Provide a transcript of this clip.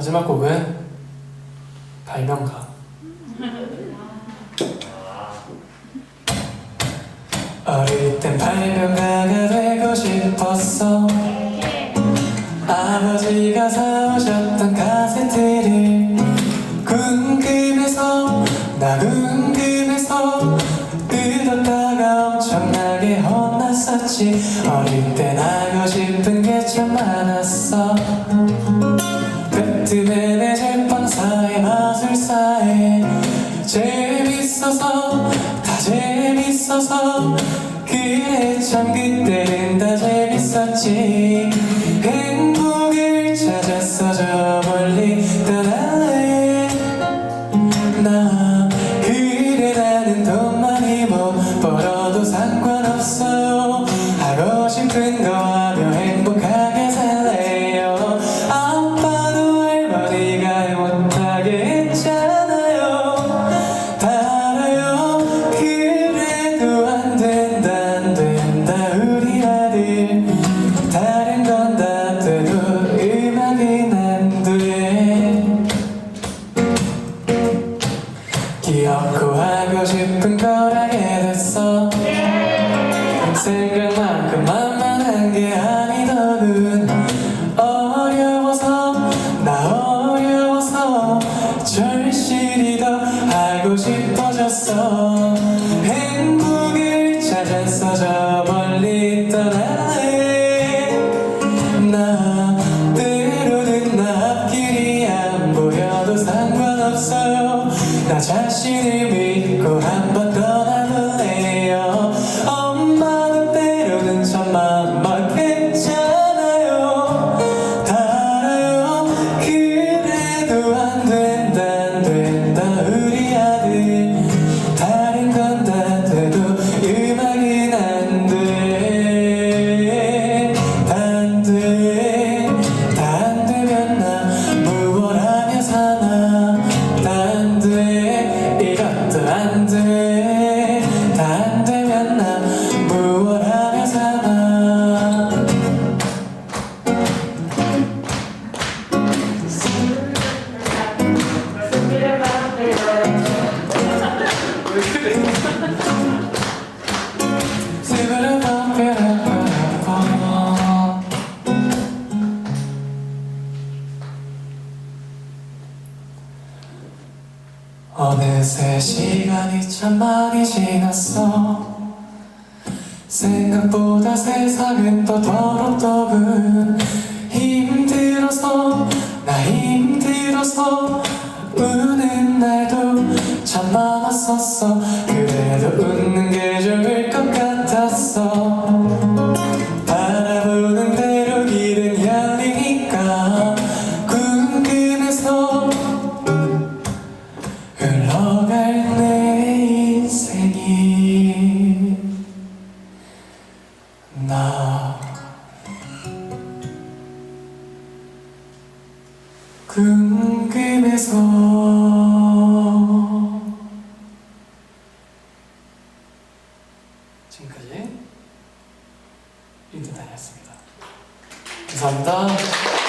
마지막 곡은 발명가. 어릴 땐 발명가가 되고 싶었어. 아버지가 사오셨던 카세트를 궁금해서 나 궁금해서 뜯었다가 엄청나게 혼났었지 어릴 땐 하고 싶은 게 참 많았어 배트맨의 제빵사에 마술사에 재밌어서 다 재밌어서 그래 참 그때는 다 재밌었지. 행복을 찾았어 저 멀리 떠나에 나 그래 나는 돈 많이 못 벌어도 상관없어요 하고 싶은 거 다른 건 다 돼도 음악은 안돼 귀엽고 하고 싶은 걸 하게 됐어. 생각만큼 만만한 게 아니더군. 어려워서 나 어려워서 절실히 더 하고 싶어졌어 자신을 믿고 한번 어느새 시간이 참 많이 지났어. 생각보다 세상은 더 더럽더군. 힘들어서 나 힘들어서 우는 날도 참 많았었어. 그래도 웃는 게 좋을 것 같았어 나. 궁금해서 지금까지 린드단이었습니다. 감사합니다